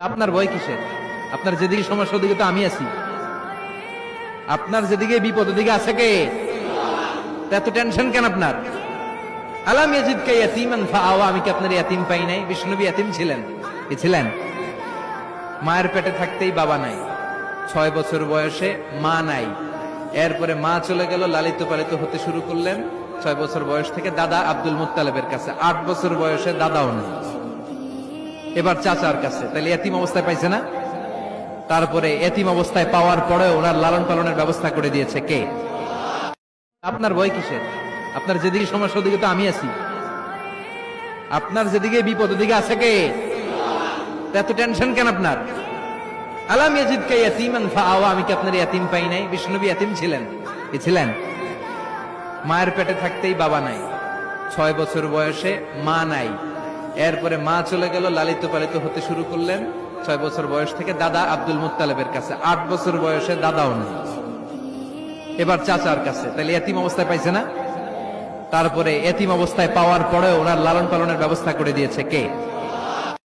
আপনার ভয় কিসের? আপনার যেদিকে সমস্যা ওদিকে তো আমি আছি। আপনার যেদিকে বিপদ, ওদিকে আছে কে? এত টেনশন কেন আপনার? আলাম আমি কি আপনার ইয়াতিম পাই নাই? ইয়াতিম ছিলেন। ছিলেন? মায়ের পেটে থাকতেই বাবা নাই। ছয় বছর বয়সে মা নাই। এরপরে মা চলে গেল, লালিত পালিত হতে শুরু করলেন। ছয় বছর বয়স থেকে দাদা আব্দুল মুত্তালেবের কাছে। আট বছর বয়সে দাদাও নেই। এবার চাচার কাছে। তাহলে এতিম অবস্থায় পাইছে না? তারপরে এতিম অবস্থায় পাওয়ার পরে ওনার লালন পালনের ব্যবস্থা করে দিয়েছে কে? আপনার ভয় কিসের? আপনার যেদিকে সমস্যা, ওদিকে তো আমি আছি। আপনার যেদিকে বিপদ, ওদিকে আছে কে? এত টেনশন কেন আপনার? আলাম ইয়াতিমান আমি কি আপনার ইয়াতিম পাই নাই? বিষ্ণুবী ইয়াতিম ছিলেন। ছিলেন? মায়ের পেটে থাকতেই বাবা নাই। ছয় বছর বয়সে মা নাই। এরপরে মা চলে গেল, লালিত পালিত হতে শুরু করলেন। ছয় বছর বয়স থেকে দাদা আব্দুল মুতালেবের কাছে। আট বছর বয়সে দাদাও নেই। এবার চাচার কাছে। তাহলে এতিম অবস্থায় পাইছে না? তারপরে এতিম অবস্থায় পাওয়ার পরে ওনার লালন পালনের ব্যবস্থা করে দিয়েছে কে?